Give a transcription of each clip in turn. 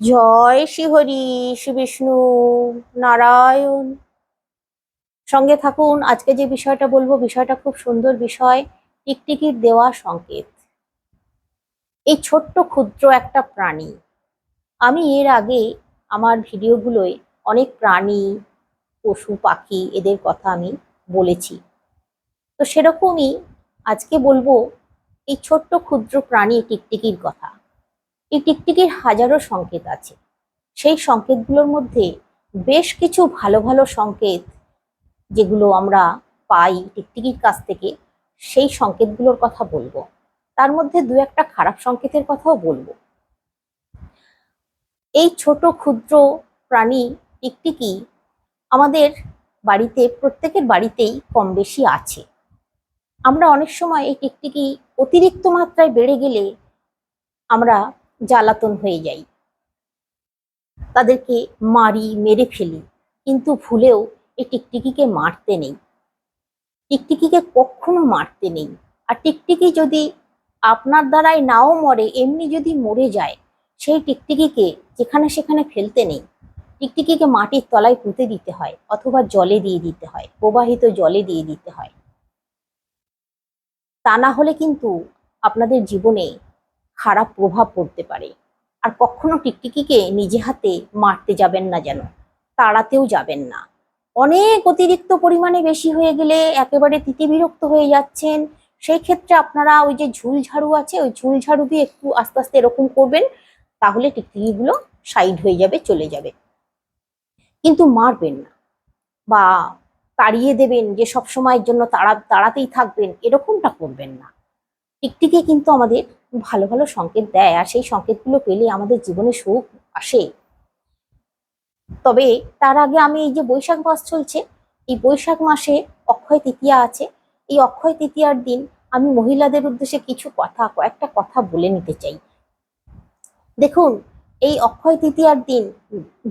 জয় শ্রীহরি শ্রী বিষ্ণু নারায়ণ। সঙ্গে থাকুন, আজকে যে বিষয়টা বলব, বিষয়টা খুব সুন্দর বিষয়, টিকটিকির দেওয়া সংকেত। এই ছোট্ট ক্ষুদ্র একটা প্রাণী। আমি এর আগে আমার ভিডিওগুলোয় অনেক প্রাণী, পশু, পাখি, এদের কথা আমি বলেছি। তো সেরকমই আজকে বলব, এই ছোট্ট ক্ষুদ্র প্রাণী টিকটিকির কথা। এই টিকটিকির হাজারো সংকেত আছে। সেই সংকেতগুলোর মধ্যে বেশ কিছু ভালো ভালো সংকেত যেগুলো আমরা পাই টিকটিকির কাছ থেকে, সেই সংকেতগুলোর কথা বলব। তার মধ্যে দু একটা খারাপ সংকেতের কথাও বলব। এই ছোট ক্ষুদ্র প্রাণী টিকটিকি আমাদের বাড়িতে, প্রত্যেকের বাড়িতেই কম বেশি আছে। আমরা অনেক সময় এই টিকটিকি অতিরিক্ত মাত্রায় বেড়ে গেলে আমরা জ্বালাতন হয়ে যাই। তাদেরকে মারি, মেরে ফেলি, কিন্তু ভুলেও এই টিকটিকিকে মারতে নেই। টিকটিকিকে কখনো মারতে নেই। আর টিকটিকি যদি আপনার দ্বারাই নাও মরে, এমনি যদি মরে যায়, সেই টিকটিকিকে যেখানে সেখানে ফেলতে নেই। টিকটিকিকে মাটির তলায় পুঁতে দিতে হয়, অথবা জলে দিয়ে দিতে হয়, প্রবাহিত জলে দিয়ে দিতে হয়। তা না হলে কিন্তু আপনাদের জীবনে খারাপ প্রভাব পড়তে পারে। আর কখনো টিকটিকিকে নিজে হাতে মারতে যাবেন না যেন, তাড়াতেও যাবেন না। অনেক অতিরিক্ত পরিমাণে বেশি হয়ে গেলে একেবারে তিতি বিরক্ত হয়ে যাচ্ছেন। সেই ক্ষেত্রে আপনারা ওই যে ঝুল ঝাড়ু আছে, ওই ঝুল ঝাড়ু দিয়ে একটু আস্তে আস্তে এরকম করবেন, তাহলে টিকটিকিগুলো সাইড হয়ে যাবে, চলে যাবে। কিন্তু মারবেন না বা তাড়িয়ে দেবেন যে সব সময়ের জন্য তাড়া, তাড়াতেই থাকবেন, এরকমটা করবেন না। টিকটিকি কিন্তু আমাদের ভালো ভালো সংকেত দেয় আর সেই সংকেতগুলো পেলে আমাদের জীবনে সুখ আসে। তবে তার আগে আমি এই যে বৈশাখ মাস চলছে, এই বৈশাখ মাসে অক্ষয় তৃতীয়া আছে। এই অক্ষয় তৃতীয়ার দিন আমি মহিলাদের উদ্দেশ্যে কিছু কথা, কয়েকটা কথা বলে নিতে চাই। দেখুন, এই অক্ষয় তৃতীয়ার দিন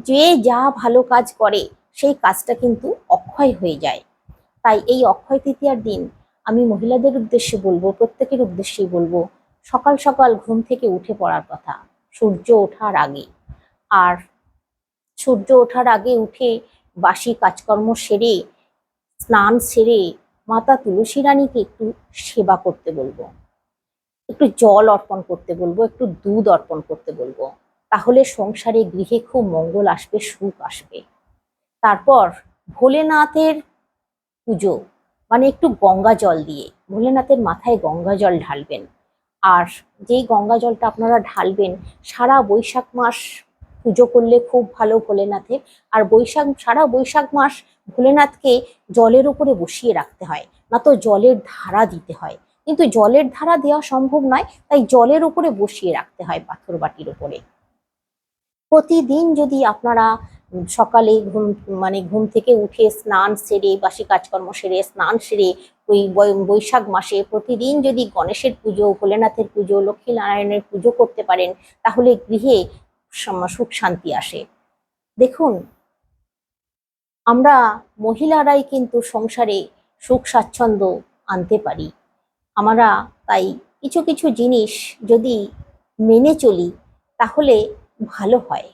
যে যা ভালো কাজ করে, সেই কাজটা কিন্তু অক্ষয় হয়ে যায়। তাই এই অক্ষয় তৃতীয়ার দিন আমি মহিলাদের উদ্দেশ্যে বলব, প্রত্যেকের উদ্দেশ্যেই বলব সকাল সকাল ঘুম থেকে উঠে পড়ার কথা। সূর্য ওঠার আগে। আর সূর্য ওঠার আগে উঠে বাসি কাজকর্ম সেরে, স্নান সেরে মাতা তুলসী রানীকে একটু সেবা করতে বলব। একটু জল অর্পণ করতে বলব, একটু দুধ অর্পণ করতে বলব। তাহলে সংসারে গৃহে খুব মঙ্গল আসবে, সুখ আসবে। তারপর ভোলেনাথের পুজো মানে একটু গঙ্গা জল দিয়ে। ভোলেনাথের মাথায় গঙ্গা জল ঢালবেন। আর যেই গঙ্গা জলটা আপনারা ঢালবেন, সারা বৈশাখ মাস পুজো করলে খুব ভালো ভোলেনাথের। আর বৈশাখ, সারা বৈশাখ মাস ভোলেনাথকে জলের উপরে বসিয়ে রাখতে হয়, না তো জলের ধারা দিতে হয়। কিন্তু জলের ধারা দেওয়া সম্ভব নয়, তাই জলের উপরে বসিয়ে রাখতে হয় পাথর বাটির উপরে। প্রতিদিন যদি আপনারা সকালে ঘুম মানে ঘুম থেকে উঠে স্নান সেরে, বাসি কাজকর্ম সেরে, স্নান সেরে, ওই বৈশাখ মাসে প্রতিদিন যদি গণেশের পুজো, ভোলেনাথের পুজো, লক্ষ্মীনারায়ণের পুজো করতে পারেন, তাহলে গৃহে সুখ শান্তি আসে। দেখুন, আমরা মহিলারাই কিন্তু সংসারে সুখ স্বাচ্ছন্দ্য আনতে পারি। আমরা তাই কিছু কিছু জিনিস যদি মেনে চলি, তাহলে ভালো হয়।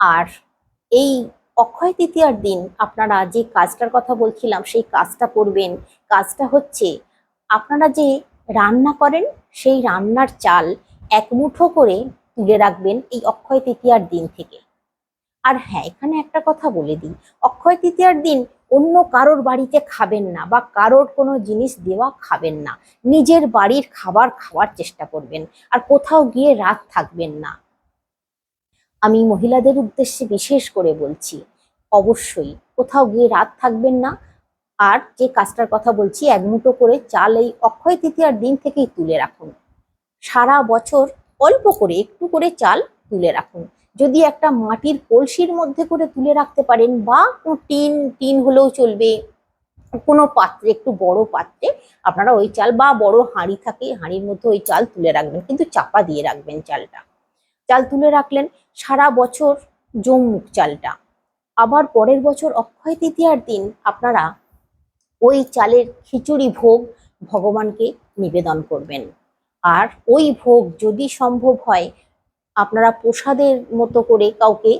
আর এই অক্ষয় তৃতীয়ার দিন আপনারা যে কাজটার কথা বলছিলাম, সেই কাজটা করবেন। কাজটা হচ্ছে আপনারা যে রান্না করেন, সেই রান্নার চাল এক মুঠো করে তুলে রাখবেন এই অক্ষয় তৃতীয়ার দিন থেকে। আর হ্যাঁ এখানে একটা কথা বলে দিই। অক্ষয় তৃতীয়ার দিন অন্য কারোর বাড়িতে খাবেন না বা কারোর কোনো জিনিস দেওয়া খাবেন না। নিজের বাড়ির খাবার খাওয়ার চেষ্টা করবেন আর কোথাও গিয়ে রাত থাকবেন না। আমি মহিলাদের উদ্দেশ্যে বিশেষ করে বলছি, অবশ্যই কোথাও গিয়ে রাত থাকবেন না। আর যে কাজটার কথা বলছি, এক মুঠো করে চাল এই অক্ষয় তৃতীয়ার দিন থেকেই তুলে রাখুন। সারা বছর অল্প করে একটু করে চাল তুলে রাখুন। যদি একটা মাটির কলসির মধ্যে করে তুলে রাখতে পারেন বা টিন টিন হলেও চলবে। কোনো পাত্রে, একটু বড় পাত্রে আপনারা ওই চাল বা বড় হাঁড়ি থাকে, হাঁড়ির মধ্যে ওই চাল তুলে রাখবেন, কিন্তু চাপা দিয়ে রাখবেন চালটা। চাল তুলে রাখলেন সারা বছর জমুক চালটা। আবার পরের বছর অক্ষয় তৃতীয়ার দিন আপনারা ওই চালের খিচুড়ি ভোগ ভগবানকে নিবেদন করবেন। আর ওই ভোগ যদি সম্ভব হয় আপনারা প্রসাদের মতো করে কাউকে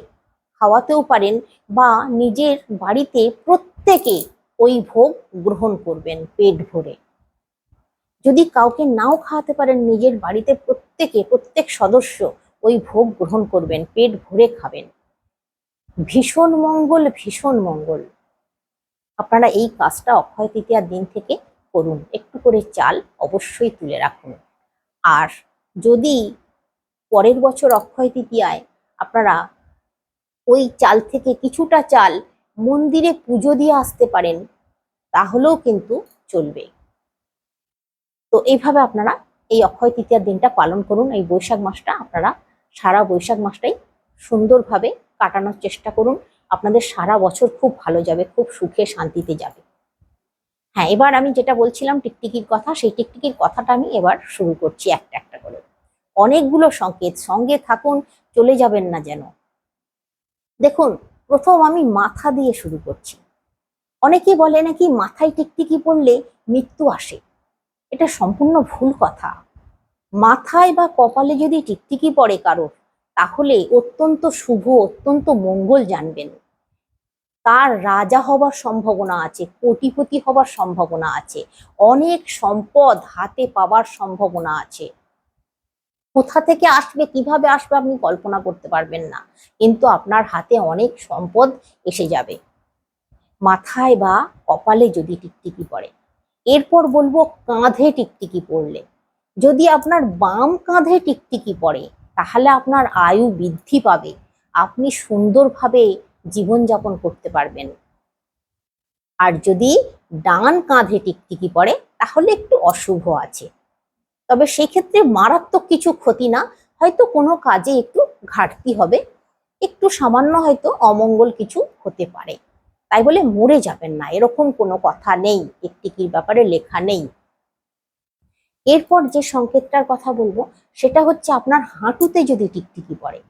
খাওয়াতেও পারেন বা নিজের বাড়িতে প্রত্যেকে ওই ভোগ গ্রহণ করবেন পেট ভরে। যদি কাউকে নাও খাওয়াতে পারেন, নিজের বাড়িতে প্রত্যেকে, প্রত্যেক সদস্য ওই ভোগ গ্রহণ করবেন, পেট ভরে খাবেন। ভীষণ মঙ্গল ভীষণ মঙ্গল। আপনারা এই কাজটা অক্ষয় তৃতীয়ার দিন থেকে করুন। একটু করে চাল অবশ্যই তুলে রাখুন। আর যদি পরের বছর অক্ষয় তৃতীয়ায় আপনারা ওই চাল থেকে কিছুটা চাল মন্দিরে পুজো দিয়ে আসতে পারেন, তাহলেও কিন্তু চলবে। তো এইভাবে আপনারা এই অক্ষয় তৃতীয়ার দিনটা পালন করুন। এই বৈশাখ মাসটা আপনারা সারা বৈশাখ মাসটাই সুন্দরভাবে কাটানোর চেষ্টা করুন। আপনাদের সারা বছর খুব ভালো যাবে, খুব সুখে শান্তিতে যাবে। হ্যাঁ এবার আমি যেটা বলছিলাম টিকটিকির কথা, সেই টিকটিকির কথাটা আমি এবার শুরু করছি একটা একটা করে। অনেকগুলো সংকেত, সঙ্গে থাকুন, চলে যাবেন না যেন। দেখুন, প্রথম আমি মাথা দিয়ে শুরু করছি। অনেকে বলে নাকি মাথায় টিকটিকি পড়লে মৃত্যু আসে। এটা সম্পূর্ণ ভুল কথা। মাথায় বা কপালে যদি টিকটিকি পড়ে কারোর, তাহলে অত্যন্ত শুভ, অত্যন্ত মঙ্গল জানবেন। তার রাজা হবার সম্ভাবনা আছে, কোটিপতি হবার সম্ভাবনা আছে, অনেক সম্পদ হাতে পাবার সম্ভাবনা আছে। কোথা থেকে আসবে, কীভাবে আসবে আপনি কল্পনা করতে পারবেন না। কিন্তু আপনার হাতে অনেক সম্পদ এসে যাবে। মাথায় বা কপালে যদি টিকটিকি পড়ে, এরপর বলব কাঁধে টিকটিকি পড়লে। যদি আপনার বাম কাঁধে টিকটিকি পড়ে, তাহলে আপনার আয়ু বৃদ্ধি পাবে। আপনি সুন্দরভাবে জীবনযাপন করতে পারবেন। আর যদি ডান কাঁধে টিকটিকি পড়ে, তাহলে একটু অশুভ আছে। তবে সেই ক্ষেত্রে মারাত্মক কিছু ক্ষতি না, হয়তো কোনো কাজে একটু ঘাটতি হবে। একটু সামান্য হয়তো অমঙ্গল কিছু হতে পারে। তাই বলে মরে যাবেন না, এরকম কোনো কথা নেই টিকটিকির ব্যাপারে লেখা নেই। এরপর যে সংকেতটার কথা বলব, সেটা হচ্ছে আপনার হাঁটুতে যদি টিকটিকি পড়ে।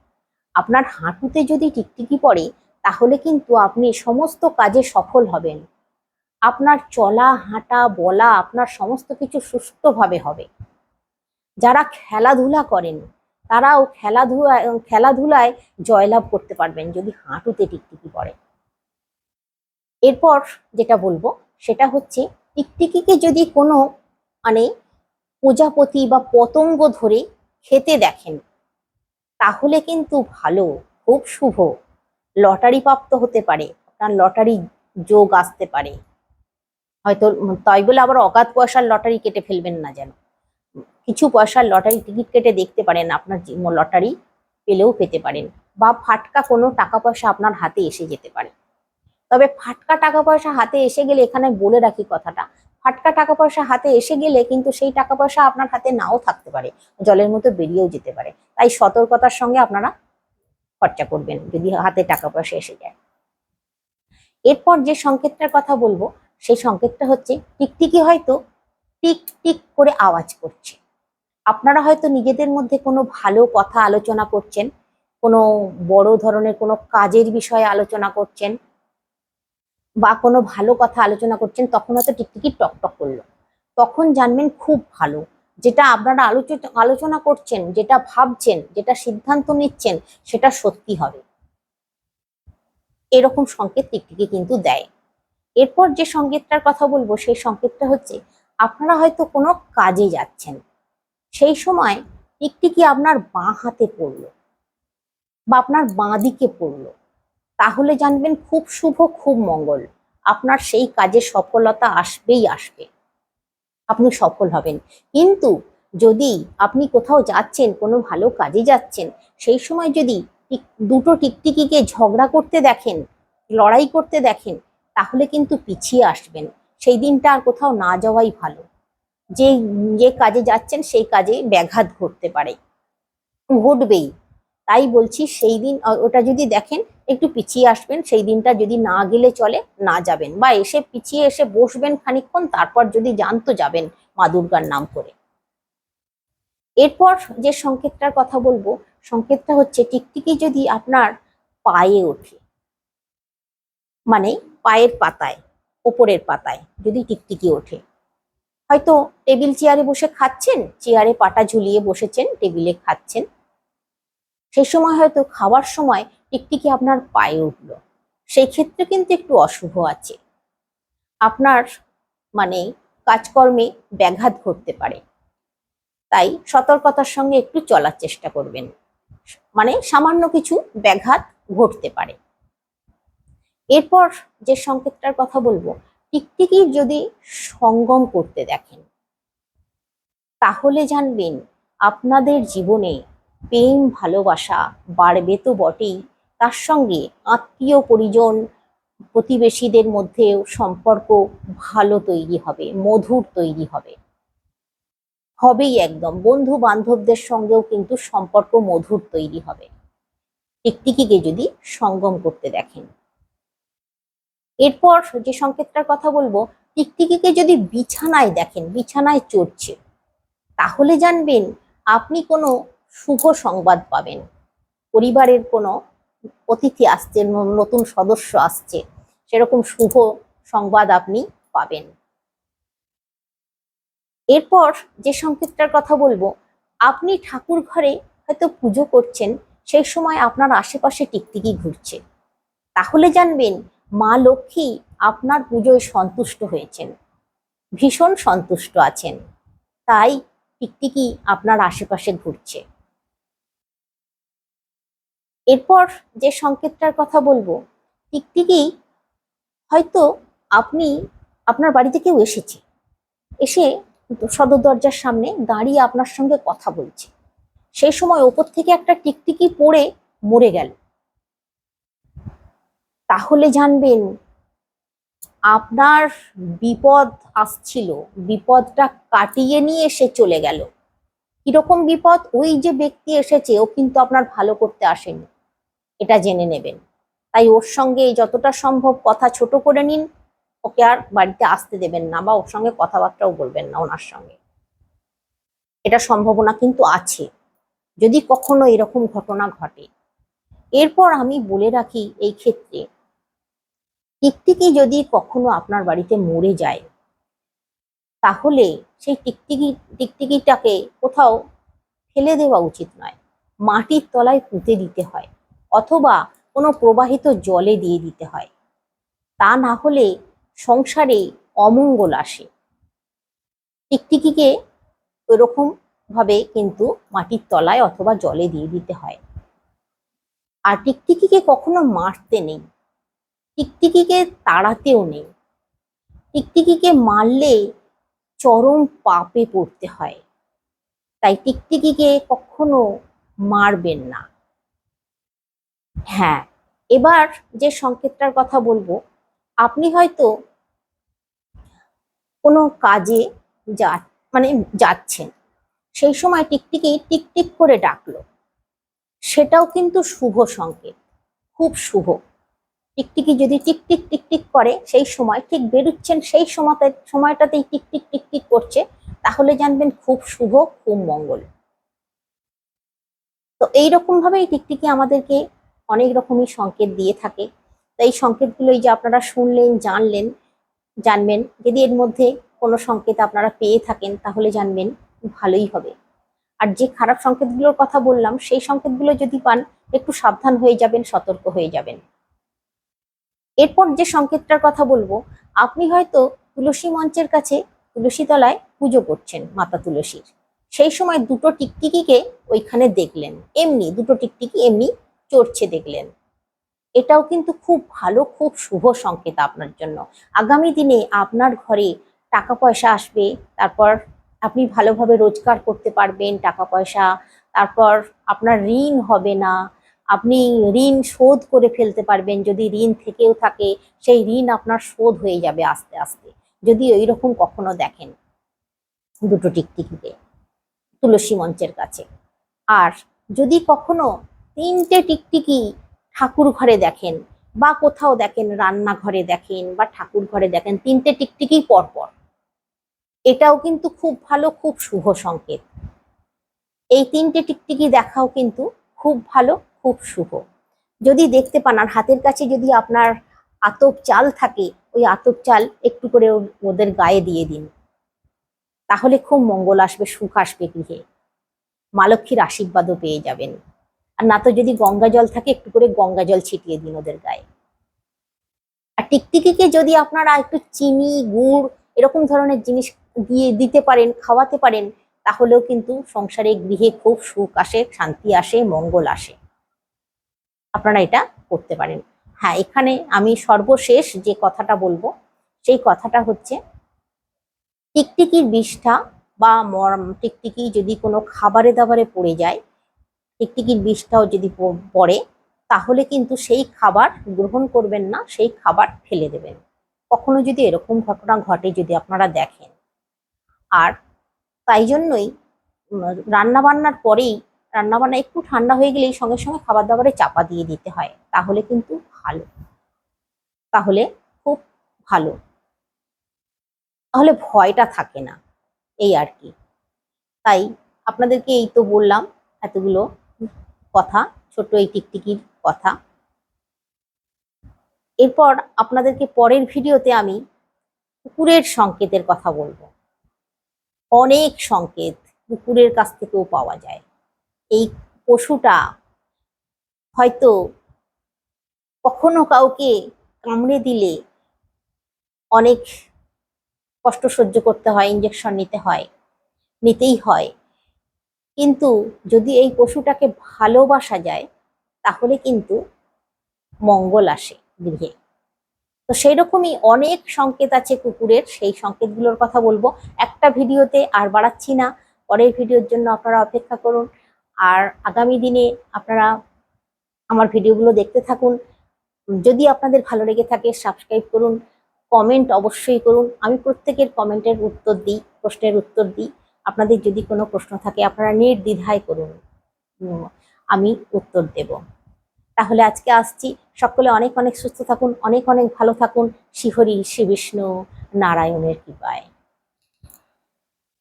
আপনার হাঁটুতে যদি টিকটিকি পড়ে, তাহলে কিন্তু আপনি সমস্ত কাজে সফল হবেন। আপনার চলা, হাঁটা, বলা, আপনার সমস্ত কিছু সুস্থভাবে হবে। যারা খেলাধুলা করেন, তারাও খেলাধুলা, খেলাধুলায় জয়লাভ করতে পারবেন যদি হাঁটুতে টিকটিকি পড়ে। এরপর যেটা বলব, সেটা হচ্ছে টিকটিকিকে যদি কোনো মানে প্রজাপতি বা পতঙ্গ ধরে খেতে দেখেন, তাহলে কিন্তু ভালো, খুব শুভ। লটারি প্রাপ্ত হতে পারে, আপনার লটারি যোগ আসতে পারে। হয়তো তাই বলে আবার অগাধ পয়সার লটারি কেটে ফেলবেন না যেন। কিছু পয়সার লটারি টিকিট কেটে দেখতে পারেন, আপনার লটারি পেলেও পেতে পারেন বা ফাটকা কোনো টাকা পয়সা আপনার হাতে এসে যেতে পারে। তবে ফাটকা টাকা পয়সা হাতে এসে গেলে এখানে বলে রাখি কথাটা, ফাটকা টাকা পয়সা হাতে এসে গেলে কিন্তু সেই টাকা পয়সা আপনার হাতে নাও থাকতে পারে, জলের মতো বেরিয়েও যেতে পারে। তাই সতর্কতার সঙ্গে আপনারা খরচা করবেন যদি হাতে টাকা পয়সা এসে যায়। এরপর যে সংকেতটার কথা বলব, সেই সংকেতটা হচ্ছে টিকটিকি হয়তো টিক টিক করে আওয়াজ করছে। আপনারা হয়তো নিজেদের মধ্যে কোনো ভালো কথা আলোচনা করছেন, কোনো বড় ধরনের কোনো কাজের বিষয়ে আলোচনা করছেন বা কোনো ভালো কথা আলোচনা করছেন, তখন হয়তো টিকটিকি টক টক করল। তখন জানবেন খুব ভালো, যেটা আপনারা আলোচনা আলোচনা করছেন, যেটা ভাবছেন, যেটা সিদ্ধান্ত নিচ্ছেন, সেটা সত্যি হবে। এরকম সংকেত টিকটিকি কিন্তু দেয়। এরপর যে সংকেতটার কথা বলব, সেই সংকেতটা হচ্ছে আপনারা হয়তো কোনো কাজে যাচ্ছেন। সেই সময় টিকটিকি আপনার বাঁ হাতে পড়ল বা আপনার বাঁ দিকে পড়ল? তাহলে জানবেন খুব শুভ, খুব মঙ্গল। আপনার সেই কাজে সফলতা আসবেই আসবে। আপনি সফল হবেন। কিন্তু যদি আপনি কোথাও যাচ্ছেন, কোনো ভালো কাজে যাচ্ছেন, সেই সময় যদি দুটো টিকটিকিকে ঝগড়া করতে দেখেন, লড়াই করতে দেখেন, তাহলে কিন্তু পিছিয়ে আসবেন। সেই দিনটা আর কোথাও না যাওয়াই ভালো। যে যে কাজে যাচ্ছেন সেই কাজে ব্যাঘাত ঘটতে পারে। ঘটবেই। তাই বলছি সেই দিন ওটা যদি দেখেন, একটু পিছিয়ে আসবেন, সেই দিনটা যদি না গেলে চলে, না যাবেন। বা এসে পিছিয়ে এসে বসবেন খানিক্ষণ তারপর যদি যান তো যাবেন মা দুর্গার নাম করে। এরপর যে সংকেতটার কথা বলব, সংকেতটা হচ্ছে টিকটিকি যদি আপনার পায়ে ওঠে মানে পায়ের পাতায় ওপরের পাতায়, যদি টিকটিকি ওঠে। হয়তো টেবিল চেয়ারে বসে খাচ্ছেন, চেয়ারে পাটা ঝুলিয়ে বসেছেন, টেবিলে খাচ্ছেন। সেই সময় হয়তো খাওয়ার সময় টিকটিকি আপনার পায়ে উঠল। সেই ক্ষেত্রে কিন্তু একটু অশুভ আছে। আপনার মানে কাজকর্মে ব্যাঘাত ঘটতে পারে। তাই সতর্কতার সঙ্গে একটু চলার চেষ্টা করবেন। মানে সামান্য কিছু ব্যাঘাত ঘটতে পারে। এরপর যে সংকেতটার কথা বলব, টিকটিকি যদি সঙ্গম করতে দেখেন, তাহলে জানবেন আপনাদের জীবনে প্রেম, ভালোবাসা বাড়বে তো বটেই। তার সঙ্গে আত্মীয় পরিজন, প্রতিবেশীদের মধ্যেও সম্পর্ক ভালো তৈরি হবে, মধুর তৈরি হবে। হবেই একদম। বন্ধু বান্ধবদের সঙ্গেও কিন্তু সম্পর্ক মধুর তৈরি হবে। টিকটিকিকে যদি সঙ্গম করতে দেখেন এরপর যে সংকেতটার কথা বলব, টিকটিকিকে যদি বিছানায় দেখেন, বিছানায় চড়ছে, তাহলে জানবেন আপনি কোনো শুভ সংবাদ পাবেন। পরিবারের কোনো অতিথি আসছে, নতুন সদস্য আসছে, সেরকম শুভ সংবাদ আপনি পাবেন। এরপর যে সংকেতটার কথা বলব, আপনি ঠাকুর ঘরে হয়তো পুজো করছেন, সেই সময় আপনার আশেপাশে টিকটিকি ঘুরছে। তাহলে জানবেন মা লক্ষ্মী আপনার পুজোয় সন্তুষ্ট হয়েছেন। ভীষণ সন্তুষ্ট আছেন। তাই টিকটিকি আপনার আশেপাশে ঘুরছে। এরপর যে সংকেতটার কথা বলব, টিকটিকি হয়তো আপনি আপনার বাড়িতে কেউ এসেছে। এসে সদর দরজার সামনে দাঁড়িয়ে আপনার সঙ্গে কথা বলছে। সেই সময় ওপর থেকে একটা টিকটিকি পড়ে মরে গেল। তাহলে জানবেন, আপনার বিপদ আসছিল, বিপদটা কাটিয়ে নিয়ে এসে চলে গেল। কীরকম বিপদ? ওই যে ব্যক্তি এসেছে, ও কিন্তু আপনার ভালো করতে আসেনি। এটা জেনে নেবেন। তাই ওর সঙ্গে যতটা সম্ভব কথা ছোট করে নিন। ওকে আর বাড়িতে আসতে দেবেন না বা ওর সঙ্গে কথাবার্তাও বলবেন না ওনার সঙ্গে। এটা সম্ভাবনা কিন্তু আছে। যদি কখনো এরকম ঘটনা ঘটে। এরপর আমি বলে রাখি এই ক্ষেত্রে টিকটিকি যদি কখনো আপনার বাড়িতে মরে যায়, তাহলে সেই টিকটিকি টিকটিকিটাকে কোথাও ফেলে দেওয়া উচিত নয়। মাটির তলায় পুঁতে দিতে হয় অথবা কোনো প্রবাহিত জলে দিয়ে দিতে হয়। তা না হলে সংসারে অমঙ্গল আসে। টিকটিকিকে ওরকম ভাবে কিন্তু মাটির তলায় অথবা জলে দিয়ে দিতে হয়। আর টিকটিকিকে কখনো মারতে নেই। টিকটিকিকে তাড়াতেও নেই। টিকটিকিকে মারলে চরম পাপে পড়তে হয়। তাই টিকটিকিকে কখনো মারবেন না। হ্যাঁ এবার যে সংকেতটার কথা বলব, আপনি হয়তো কোনো কাজে যা মানে যাচ্ছেন, সেই সময় টিকটিকি টিকটিক করে ডাকলো। সেটাও কিন্তু শুভ সংকেত, খুব শুভ। টিকটিকি যদি টিকটিক টিকটিক করে সেই সময়, ঠিক বেরোচ্ছেন সেই সময়তে সময়টাতেই টিকটিক টিকটিক করছে, তাহলে জানবেন খুব শুভ, খুব মঙ্গল। তো এইরকম ভাবেই টিকটিকি আমাদেরকে অনেক রকমই সংকেত দিয়ে থাকে। তো এই সংকেতগুলোই যে আপনারা শুনলেন, জানলেন, জানবেন, যদি এর মধ্যে কোনো সংকেত আপনারা পেয়ে থাকেন, তাহলে জানবেন ভালোই হবে। আর যে খারাপ সংকেতগুলোর কথা বললাম, সেই সংকেতগুলো যদি পান, একটু সাবধান হয়ে যাবেন, সতর্ক হয়ে যাবেন। এরপর যে সংকেতটার কথা বলব, আপনি হয়তো তুলসী মঞ্চের কাছে তুলসী তলায় পুজো করছেন মাতা তুলসীর। সেই সময় দুটো টিকটিকিকে ওইখানে দেখলেন। এমনি দুটো টিকটিকি এমনি চড়ছে দেখলেন। এটাও কিন্তু খুব ভালো, খুব শুভ সংকেত আপনার জন্য। আগামী দিনে আপনার ঘরে টাকা পয়সা আসবে, তারপর আপনি ভালোভাবে রোজগার করতে পারবেন টাকা পয়সা, তারপর আপনার ঋণ হবে না আপনি ঋণ শোধ করে ফেলতে পারবেন যদি ঋণ থেকেও থাকে, সেই ঋণ আপনার শোধ হয়ে যাবে আস্তে আস্তে। যদি ওই রকম কখনো দেখেন দুটো টিকটিকিতে, তুলসী মঞ্চের কাছে। আর যদি কখনো তিনটে টিকটিকি ঠাকুর ঘরে দেখেন বা কোথাও দেখেন রান্নাঘরে দেখেন বা ঠাকুর ঘরে দেখেন, তিনটে টিকটিকি পরপর। এটাও কিন্তু খুব ভালো, খুব শুভ সংকেত। এই তিনটে টিকটিকি দেখাও কিন্তু খুব ভালো। খুব শুভ। যদি দেখতে পান, আর হাতের কাছে যদি আপনার আতপ চাল থাকে, ওই আতপ চাল একটু করে ওদের গায়ে দিয়ে দিন। তাহলে খুব মঙ্গল আসবে, সুখ আসবে গৃহে। মা লক্ষ্মীর আশীর্বাদও পেয়ে যাবেন। আর না তো যদি গঙ্গা জল থাকে, একটু করে গঙ্গা জল ছিটিয়ে দিন ওদের গায়ে। আর টিকটিকিকে যদি আপনারা একটু চিনি, গুড়, এরকম ধরনের জিনিস দিয়ে দিতে পারেন, খাওয়াতে পারেন, তাহলেও কিন্তু সংসারে গৃহে খুব সুখ আসে, শান্তি আসে, মঙ্গল আসে। আপনারা এটা করতে পারেন। হ্যাঁ এখানে আমি সর্বশেষ যে কথাটা বলব, সেই কথাটা হচ্ছে, টিকটিকির বিষটা বা টিকটিকি যদি কোনো খাবারে দাবারে পড়ে যায়, টিকটিকির বিষটাও যদি পড়ে, তাহলে কিন্তু সেই খাবার গ্রহণ করবেন না, সেই খাবার ফেলে দেবেন। কখনো যদি এরকম ঘটনা ঘটে যদি আপনারা দেখেন। আর তাই জন্যই রান্না বান্নার পরেই রান্না বান্না একটু ঠান্ডা হয়ে গেলেই সঙ্গে সঙ্গে খাবার দাবারে চাপা দিয়ে দিতে হয়। তাহলে কিন্তু ভালো। তাহলে খুব ভালো। তাহলে ভয়টা থাকে না, এই আর কি। তাই আপনাদেরকে এই তো বললাম এতগুলো কথা ছোট এই টিকটিকির কথা। এরপর আপনাদেরকে পরের ভিডিওতে আমি কুকুরের সংকেতের কথা বলব। অনেক সংকেত কুকুরের কাছ থেকেও পাওয়া যায়। এই পশুটা হয়তো কখনো কাউকে কামড়ে দিলে অনেক কষ্ট সহ্য করতে হয় ইঞ্জেকশন নিতে হয়, নিতেই হয়। কিন্তু যদি এই পশুটাকে ভালোবাসা যায়, তাহলে কিন্তু মঙ্গল আসে গৃহে। তো সেই রকমই অনেক সংকেত আছে কুকুরের, সেই সংকেতগুলোর কথা বলব। একটা ভিডিওতে আর বাড়াচ্ছি না, পরের ভিডিওর জন্য আপনারা অপেক্ষা করুন। আর আগামী দিনে আপনারা আমার ভিডিওগুলো দেখতে থাকুন। যদি আপনাদের ভালো লেগে থাকে সাবস্ক্রাইব করুন কমেন্ট অবশ্যই করুন। আমি প্রত্যেকের কমেন্টের উত্তর দিই, প্রশ্নের উত্তর দিই। আপনাদের যদি কোনো প্রশ্ন থাকে, আপনারা নির্দ্বিধায় করুন। আমি উত্তর দেব। তাহলে আজকে আসছি। সকলে অনেক অনেক সুস্থ থাকুন, অনেক অনেক ভালো থাকুন। শিহরি শ্রী বিষ্ণু নারায়ণের কৃপায়।